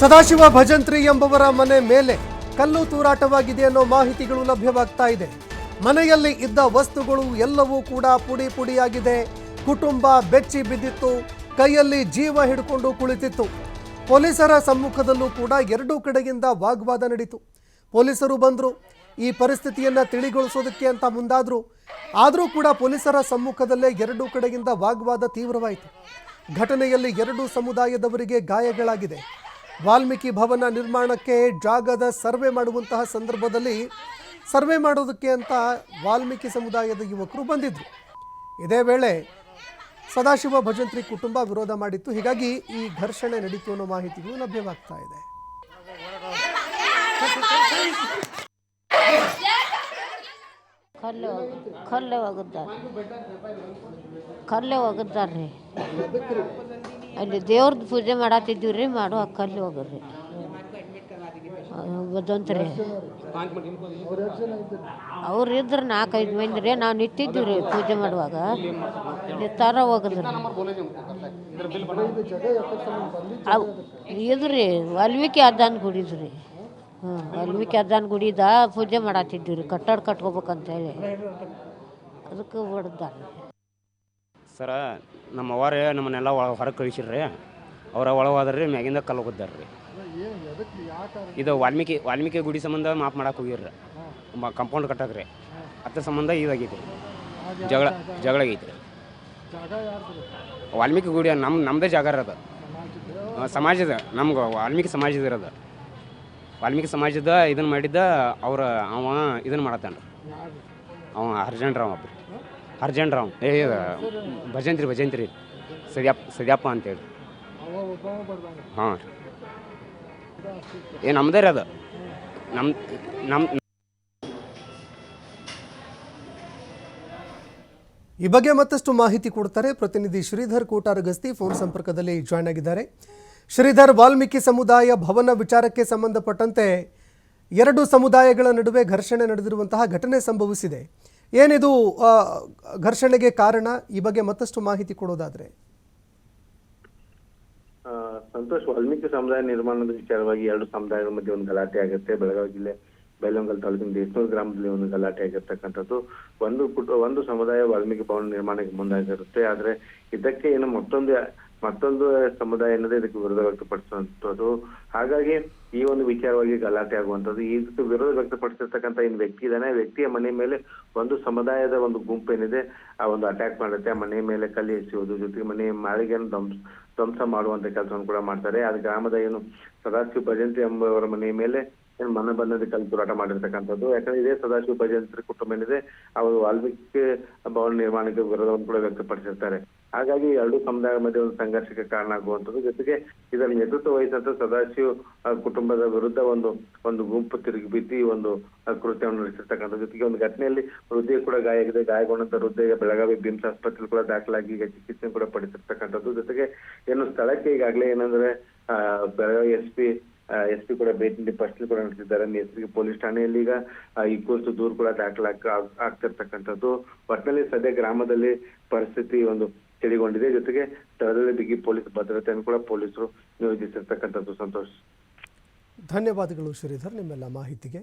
ಸದಾಶಿವ ಭಜಂತ್ರಿ ಎಂಬುವರ ಮನೆ ಮೇಲೆ ಕಲ್ಲು ತೂರಾಟವಾಗಿದೆ ಅನ್ನೋ ಮಾಹಿತಿಗಳು ಲಭ್ಯವಾಗ್ತಾ ಇದೆ. ಮನೆಯಲ್ಲಿ ಇದ್ದ ವಸ್ತುಗಳು ಎಲ್ಲವೂ ಕೂಡ ಪುಡಿ ಪುಡಿಯಾಗಿದೆ. ಕುಟುಂಬ ಬೆಚ್ಚಿ ಬಿದ್ದಿತ್ತು. ಕೈಯಲ್ಲಿ ಜೀವ ಹಿಡ್ಕೊಂಡು ಕುಳಿತಿತ್ತು. ಪೊಲೀಸರ ಸಮ್ಮುಖದಲ್ಲೂ ಕೂಡ ಎರಡೂ ಕಡೆಯಿಂದ ವಾಗ್ವಾದ ನಡೀತು. ಪೊಲೀಸರು ಬಂದರು. ಈ ಪರಿಸ್ಥಿತಿಯನ್ನು ತಿಳಿಗೊಳಿಸೋದಕ್ಕೆ ಅಂತ ಮುಂದಾದರು. ಆದರೂ ಕೂಡ ಪೊಲೀಸರ ಸಮ್ಮುಖದಲ್ಲೇ ಎರಡೂ ಕಡೆಯಿಂದ ವಾಗ್ವಾದ ತೀವ್ರವಾಯಿತು. ಘಟನೆಯಲ್ಲಿ ಎರಡೂ ಸಮುದಾಯದವರಿಗೆ ಗಾಯಗಳಾಗಿದೆ. ವಾಲ್ಮೀಕಿ ಭವನ ನಿರ್ಮಾಣಕ್ಕೆ ಜಾಗದ ಸರ್ವೆ ಮಾಡುವಂತಹ ಸಂದರ್ಭದಲ್ಲಿ ಸರ್ವೆ ಮಾಡೋದಕ್ಕೆ ಅಂತ ವಾಲ್ಮೀಕಿ ಸಮುದಾಯದ ಯುವಕರು ಬಂದಿದ್ದರು ಇದೇ ವೇಳೆ ಸದಾಶಿವ ಭಜಂತ್ರಿ ಕುಟುಂಬ ವಿರೋಧ ಮಾಡಿತ್ತು. ಹೀಗಾಗಿ ಈ ಘರ್ಷಣೆ ನಡೀತು ಅನ್ನೋ ಮಾಹಿತಿಗಳು ಲಭ್ಯವಾಗ್ತಾ ಇದೆ. ಕಲ್ಲೆ ಕಲ್ಲೆ ಅಲ್ಲಿ ದೇವ್ರದ್ದು ಪೂಜೆ ಮಾಡತ್ತಿದ್ದೀವಿ ರೀ ಮಾಡುವ ಕಲ್ಲಿ ಹೋಗ್ರಿ. ಬದಂತ್ರಿ ಅವ್ರು ಇದ್ರೆ ನಾಲ್ಕೈದು ಮಂದಿ ರೀ, ನಾವು ನಿಂತಿದ್ದೀವಿ ರೀ ಪೂಜೆ ಮಾಡುವಾಗ. ನಿತ್ತಾರ ಹೋಗದ್ರಿ. ಇದ್ರಿ ಇದು ರೀ ವಾಲ್ಮೀಕಿ ಅದ್ದಾನ ಗುಡಿದ್ರಿ. ಹ್ಞೂ ವಾಲ್ಮೀಕಿ ಅದ್ದಾನ ಗುಡಿದ ಪೂಜೆ ಮಾಡತ್ತಿದ್ದೀವಿ ರೀ ಕಟ್ಟಡ ಕಟ್ಕೋಬೇಕಂತ ಹೇಳಿ ಅದಕ್ಕೆ ಹೊಡೆದಾರೆ ಸರ, ನಮ್ಮ ಅವರೇ ನಮ್ಮನ್ನೆಲ್ಲ ಒಳ ಹೊರಗೆ ಕಳಿಸಿರ್ರಿ. ಅವರ ಒಳವಾದ್ರಿ ಮ್ಯಾಗಿಂದ ಕಲ್ಲು ರೀ ಇದು ವಾಲ್ಮೀಕಿ ವಾಲ್ಮೀಕಿ ಗುಡಿ ಸಂಬಂಧ ಮಾಪ್ ಮಾಡಕ್ಕೆ ಹೋಗಿರ್ರಿ. ಕಂಪೌಂಡ್ ಕಟ್ಟಕ್ರಿ. ಅದ್ರ ಸಂಬಂಧ ಇದಾಗೈತಿ ಜಗಳ ಜಗಳ ರೀ ವಾಲ್ಮೀಕಿ ಗುಡಿ ನಮ್ಮ ನಮ್ಮದೇ ಜಾಗ ಅದು. ಸಮಾಜದ, ನಮ್ಗೆ ವಾಲ್ಮೀಕಿ ಸಮಾಜದ ಇರೋದು ವಾಲ್ಮೀಕಿ ಸಮಾಜದ ಇದನ್ನು ಮಾಡಿದ್ದ ಅವ್ರ ಅವ ಇದನ್ನು ಮಾಡತ್ತಾನ ಅವ ಅರ್ಜೆಂಟ್ರ ರಾವ್ ಒಬ್ರು ರಾಮ್ ಏ ಭಜಂತ್ರಿ ಭಜಂತ್ರಿ. ಸದ್ಯಪ್ಪ ಸದ್ಯಪ್ಪ ಅಂತೇಳಿ. ಹಾಂ. ಏ ನಮ್ಮದೇ ರೀ ಅದು. ನಮ್ ನಮ್ ಈ ಬಗ್ಗೆ ಮತ್ತಷ್ಟು ಮಾಹಿತಿ ಕೊಡ್ತಾರೆ ಪ್ರತಿನಿಧಿ ಶ್ರೀಧರ್ ಕೋಟಾರಗಸ್ತಿ ಫೋನ್ ಸಂಪರ್ಕದಲ್ಲಿ ಜಾಯ್ನ್ ಆಗಿದ್ದಾರೆ. ಶ್ರೀಧರ್ ವಾಲ್ಮೀಕಿ ಸಮುದಾಯ ಭವನ ವಿಚಾರಕ್ಕೆ ಸಂಬಂಧಪಟ್ಟಂತೆ ಎರಡು ಸಮುದಾಯಗಳ ನಡುವೆ ಘರ್ಷಣೆ ನಡೆದಿರುವಂತಹ ಘಟನೆ ಸಂಭವಿಸಿದೆ. ಏನಿದು ಘರ್ಷಣೆಗೆ ಕಾರಣ? ಈ ಬಗ್ಗೆ ಮತ್ತಷ್ಟು ಮಾಹಿತಿ ಕೊಡೋದಾದ್ರೆ. ಸಂತೋಷ್, ವಾಲ್ಮೀಕಿ ಸಮುದಾಯ ನಿರ್ಮಾಣದ ವಿಚಾರವಾಗಿ ಎರಡು ಸಮುದಾಯಗಳ ಮಧ್ಯೆ ಒಂದು ಗಲಾಟೆ ಆಗುತ್ತೆ. ಬೆಳಗಾವಿ ಜಿಲ್ಲೆ, ಬೈಲಂಗಲ್ ತಾಲೂಕಿನ ದೇಶನೂರು ಗ್ರಾಮದಲ್ಲಿ ಒಂದು ಗಲಾಟೆ ಆಗಿರ್ತಕ್ಕಂಥದ್ದು. ಒಂದು ಕುಟ, ಒಂದು ಸಮುದಾಯ ವಾಲ್ಮೀಕಿ ಭವನ ನಿರ್ಮಾಣಕ್ಕೆ ಮುಂದಾಗಿರುತ್ತೆ. ಆದ್ರೆ ಇದಕ್ಕೆ ಏನು ಮತ್ತೊಂದು ಮತ್ತೊಂದು ಸಮುದಾಯ ಅನ್ನೋದೇ ಇದಕ್ಕೆ ವಿರೋಧ ವ್ಯಕ್ತಪಡಿಸುವಂಥದ್ದು. ಹಾಗಾಗಿ ಈ ಒಂದು ವಿಚಾರವಾಗಿ ಗಲಾಟೆ ಆಗುವಂಥದ್ದು. ಇದಕ್ಕೆ ವಿರೋಧ ವ್ಯಕ್ತಪಡಿಸಿರ್ತಕ್ಕಂಥ ಏನು ವ್ಯಕ್ತಿ ಇದಾನೆ ವ್ಯಕ್ತಿಯ ಮನೆ ಮೇಲೆ ಒಂದು ಸಮುದಾಯದ ಒಂದು ಗುಂಪು ಏನಿದೆ ಆ ಒಂದು ಅಟ್ಯಾಕ್ ಮಾಡುತ್ತೆ. ಆ ಮನೆ ಮೇಲೆ ಕಲ್ಲಿ ಎಸೆಯುವುದು, ಜೊತೆಗೆ ಮನೆ ಮಾಳಿಗೆಯನ್ನು ಧ್ವಂಸ ಧ್ವಂಸ ಮಾಡುವಂತ ಕೆಲಸವನ್ನು ಕೂಡ ಮಾಡ್ತಾರೆ. ಅದು ಗ್ರಾಮದ ಏನು ಸದಾಶಿವ ಭಜಂತ್ರಿ ಎಂಬುವರ ಮನೆ ಮೇಲೆ ಏನು ಮನ ಬಂಧದ ಕಲ್ಲು ತೂರಾಟ ಮಾಡಿರ್ತಕ್ಕಂಥದ್ದು. ಯಾಕಂದ್ರೆ ಇದೇ ಸದಾಶಿವ ಭಜಂತ್ರಿ ಕುಟುಂಬ ಏನಿದೆ, ಅವರು ವಾಲ್ಮೀಕಿ ಭವನ ನಿರ್ಮಾಣಕ್ಕೆ ವಿರೋಧವನ್ನು ಕೂಡ ವ್ಯಕ್ತಪಡಿಸಿರ್ತಾರೆ. ಹಾಗಾಗಿ ಎರಡೂ ಸಮುದಾಯ ಮಧ್ಯೆ ಒಂದು ಸಂಘರ್ಷಕ್ಕೆ ಕಾರಣ ಆಗುವಂಥದ್ದು. ಜೊತೆಗೆ ಇದರ ನೇತೃತ್ವ ವಹಿಸಿದಂತ ಸದಾಶಿವ ಕುಟುಂಬದ ವಿರುದ್ಧ ಒಂದು ಒಂದು ಗುಂಪು ತಿರುಗಿ ಬಿದ್ದಿ ಒಂದು ಕೃತ್ಯವನ್ನು ನಡೆಸಿರ್ತಕ್ಕಂಥ ಜೊತೆಗೆ ಒಂದು ಘಟನೆಯಲ್ಲಿ ಹೃದಯ ಕೂಡ ಗಾಯ ಆಗಿದೆ ಗಾಯಗೊಂಡಂತ ಹೃದಯ ಬೆಳಗಾವಿ ಬಿಮ್ಸ್ ಆಸ್ಪತ್ರೆ ಕೂಡ ದಾಖಲಾಗಿ ಈಗ ಚಿಕಿತ್ಸೆ ಕೂಡ ಪಡಿಸಿರ್ತಕ್ಕಂಥದ್ದು ಜೊತೆಗೆ ಏನು ಸ್ಥಳಕ್ಕೆ ಈಗಾಗಲೇ ಏನಂದ್ರೆ Belagavi S P S P ಕೂಡ ಭೇಟಿ ನೀಡಿ ಪರಿಶೀಲನೆ ಕೂಡ ನಡೆಸಿದ್ದಾರೆ. ನೇಸರಿಗೆ ಪೊಲೀಸ್ ಠಾಣೆಯಲ್ಲಿ ಈಗ ಈ ಕುರಿತು ದೂರು ಕೂಡ ದಾಖಲಾಗ ಆಗ್ತಿರ್ತಕ್ಕಂಥದ್ದು. ಒಟ್ಟಿನಲ್ಲಿ ಸದ್ಯ ಗ್ರಾಮದಲ್ಲಿ ಪರಿಸ್ಥಿತಿ ಒಂದು ತಿಳಿಗೊಂಡಿದೆ ಜೊತೆಗೆ ಸ್ಥಳದಲ್ಲಿ ಬಿಗಿ ಪೊಲೀಸ್ ಭದ್ರತೆಯನ್ನು ಕೂಡ ಪೊಲೀಸರು ನಿಯೋಜಿಸಿರ್ತಕ್ಕಂಥದ್ದು ಸಂತೋಷ್. ಧನ್ಯವಾದಗಳು ಶ್ರೀಧರ್ ನಿಮ್ಮೆಲ್ಲ ಮಾಹಿತಿಗೆ.